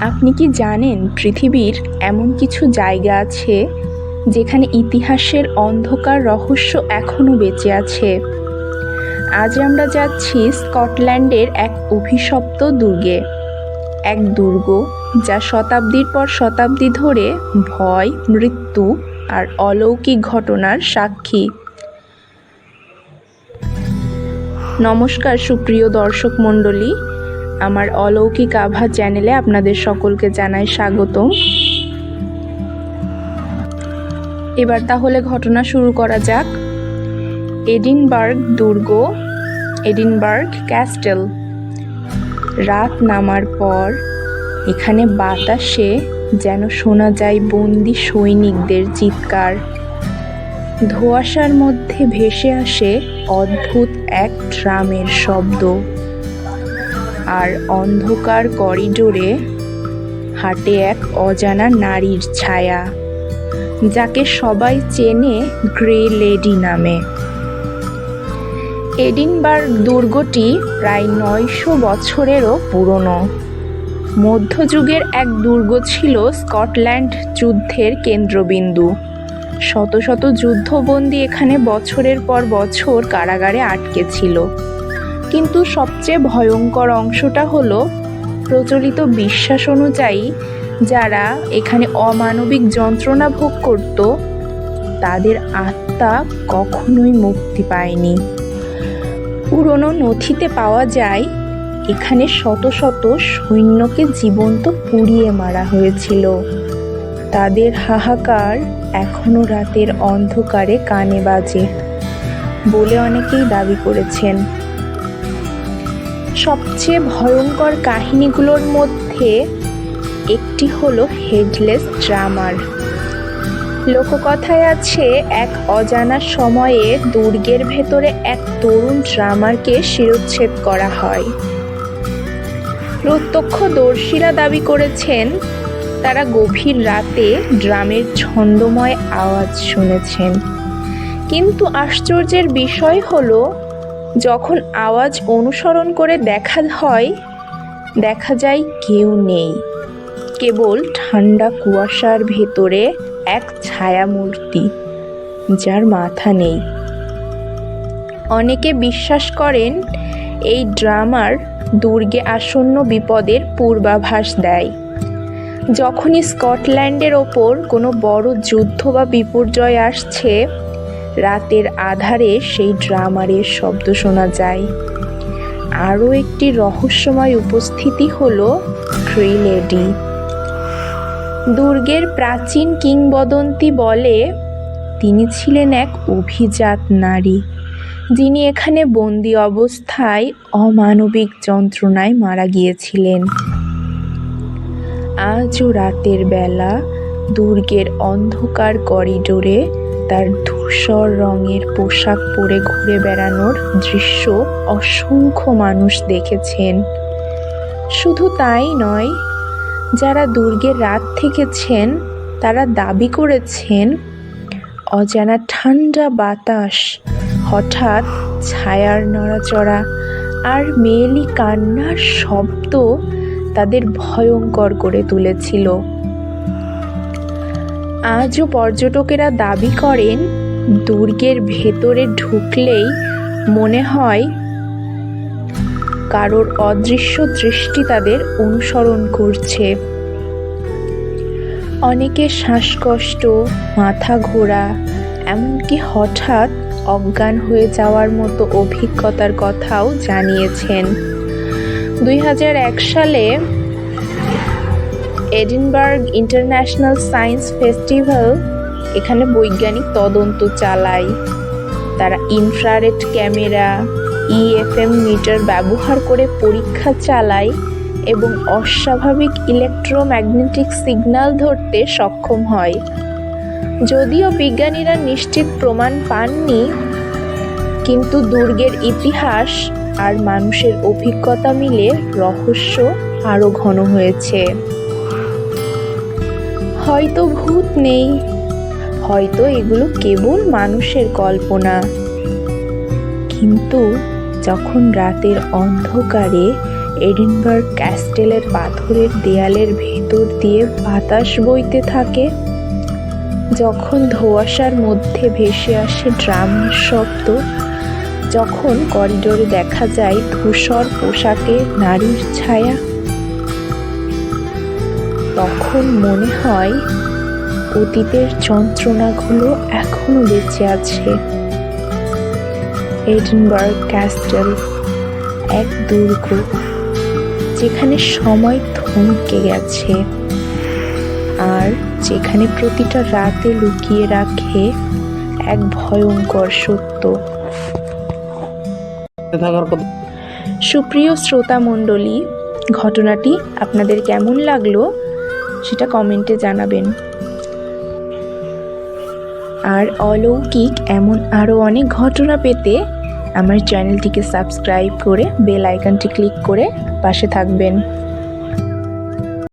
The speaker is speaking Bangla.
আপনি কি জানেন পৃথিবীর এমন কিছু জায়গা আছে যেখানে ইতিহাসের অন্ধকার রহস্য এখনও বেঁচে আছে? আজ আমরা যাচ্ছি স্কটল্যান্ডের এক অভিশপ্ত দুর্গে। এক দুর্গ যা শতাব্দীর পর শতাব্দী ধরে ভয়, মৃত্যু আর অলৌকিক ঘটনার সাক্ষী। নমস্কার সুপ্রিয় দর্শক মণ্ডলী আমার অলৌকিক আভা চ্যানেলে আপনাদের সকলকে জানাই স্বাগতম। এবার তাহলে ঘটনা শুরু করা যাক। এডিনবার্গ দুর্গ, এডিনবার্গ ক্যাস্টেল। রাত নামার পর এখানে বাতাসে যেন শোনা যায় বন্দি সৈনিকদের চিৎকার। ধোঁয়াশার মধ্যে ভেসে আসে অদ্ভুত এক ট্রামের শব্দ। আর অন্ধকার করিডোরে হাঁটে এক অজানা নারীর ছায়া, যাকে সবাই চেনে গ্রে লেডি নামে। এডিনবার দুর্গটি প্রায় নয়শো বছরেরও পুরনো। মধ্যযুগের এক দুর্গ ছিল স্কটল্যান্ড যুদ্ধের কেন্দ্রবিন্দু। শত শত যুদ্ধবন্দী এখানে বছরের পর বছর কারাগারে আটকে ছিল। কিন্তু সবচেয়ে ভয়ঙ্কর অংশটা হলো প্রচলিত বিশ্বাস অনুযায়ী যারা এখানে অমানবিক যন্ত্রণা ভোগ করত, তাদের আত্মা কখনোই মুক্তি পায়নি। পুরনো নথিতে পাওয়া যায়, এখানে শত শত সৈন্যকে জীবন্ত পুড়িয়ে মারা হয়েছিল। তাদের হাহাকার এখনও রাতের অন্ধকারে কানে বাজে বলে অনেকেই দাবি করেছেন। সবচেয়ে ভয়ঙ্কর কাহিনীগুলোর মধ্যে একটি হলো হেডলেস ড্রামার। লোককথায় আছে এক অজানা সময়ে দুর্গের ভেতরে এক তরুণ ড্রামারকে শিরোচ্ছেদ করা হয়। প্রত্যক্ষদর্শীরা দাবি করেছেন, তারা গভীর রাতে ড্রামের ছন্দময় আওয়াজ শুনেছেন। কিন্তু আশ্চর্যের বিষয় হলো যখন আওয়াজ অনুসরণ করে দেখা হয়, দেখা যায় কেউ নেই। কেবল ঠান্ডা কুয়াশার ভেতরে এক ছায়ামূর্তি, যার মাথা নেই। অনেকে বিশ্বাস করেন, এই ড্রামার দুর্গে আসন্ন বিপদের পূর্বাভাস দেয়। যখনই স্কটল্যান্ডের ওপর কোনো বড় যুদ্ধ বা বিপর্যয় আসছে রাতের আধারে সেই ড্রামারের শব্দ শোনা যায়। আরও একটি রহস্যময় উপস্থিতি হল গ্রে লেডি দুর্গের প্রাচীন কিংবদন্তি বলে তিনি ছিলেন এক অভিজাত নারী, যিনি এখানে বন্দি অবস্থায় অমানবিক যন্ত্রণায় মারা গিয়েছিলেন। আজও রাতের বেলা দুর্গের অন্ধকার করিডোরে তার ধূসর রঙের পোশাক পরে ঘুরে বেড়ানোর দৃশ্য অসংখ্য মানুষ দেখেছেন। শুধু তাই নয়, যারা দুর্গে রাত থেকেছেন, তারা দাবি করেছেন, অজানা ঠান্ডা বাতাস, হঠাৎ ছায়ার নড়াচড়া আর মেয়েলি কান্নার শব্দ তাদের ভয়ঙ্কর করে তুলেছিল। আজও পর্যটকেরা দাবি করেন, দুর্গের ভেতরে ঢুকলেই মনে হয় কারোর অদৃশ্য দৃষ্টি তাদের অনুসরণ করছে। অনেকে শ্বাসকষ্ট, মাথা ঘোরা, এমনকি হঠাৎ অজ্ঞান হয়ে যাওয়ার মতো অভিজ্ঞতার কথাও জানিয়েছেন। দুই হাজার এক সালে এডিনবার্গ ইন্টারন্যাশনাল সায়েন্স ফেস্টিভ্যাল, এখানে বৈজ্ঞানিক তদন্ত চালায়। তারা ইনফ্রারেড ক্যামেরা ইএফএম মিটার ব্যবহার করে পরীক্ষা চালায় এবং অস্বাভাবিক ইলেকট্রোম্যাগনেটিক সিগন্যাল ধরতে সক্ষম হয়। যদিও বিজ্ঞানীরা নিশ্চিত প্রমাণ পাননি, কিন্তু দুর্গের ইতিহাস আর মানুষের অভিজ্ঞতা মিলে রহস্য আরও ঘন হয়েছে। হয়তো ভূত নেই। হয়তো এগুলো কেবল মানুষের কল্পনা। কিন্তু যখন রাতের অন্ধকারে এডিনবার্গ ক্যাস্টেলের পাথরের দেয়ালের ভেতর দিয়ে বাতাস বইতে থাকে, যখন ধোঁয়াশার মধ্যে ভেসে আসে ড্রামের শব্দ, যখন করিডোরে দেখা যায় ধূসর পোশাকে নারীর ছায়া তখন মনে হয় অতীতের যন্ত্রণাগুলো এখনও বেঁচে আছে। এডিনবার্গ ক্যাস্টেল, এক দুর্গ, যেখানে সময় থমকে গেছে আর যেখানে প্রতিটা রাতে লুকিয়ে রাখে এক ভয়ঙ্কর সত্য। সুপ্রিয় শ্রোতা মণ্ডলী ঘটনাটি আপনাদের কেমন লাগল? সেটা কমেন্টে জানাবেন। আর অলৌকিক এমন আরও অনেক ঘটনা পেতে আমার চ্যানেলটিকে সাবস্ক্রাইব করে বেল আইকনটি ক্লিক করে পাশে থাকবেন।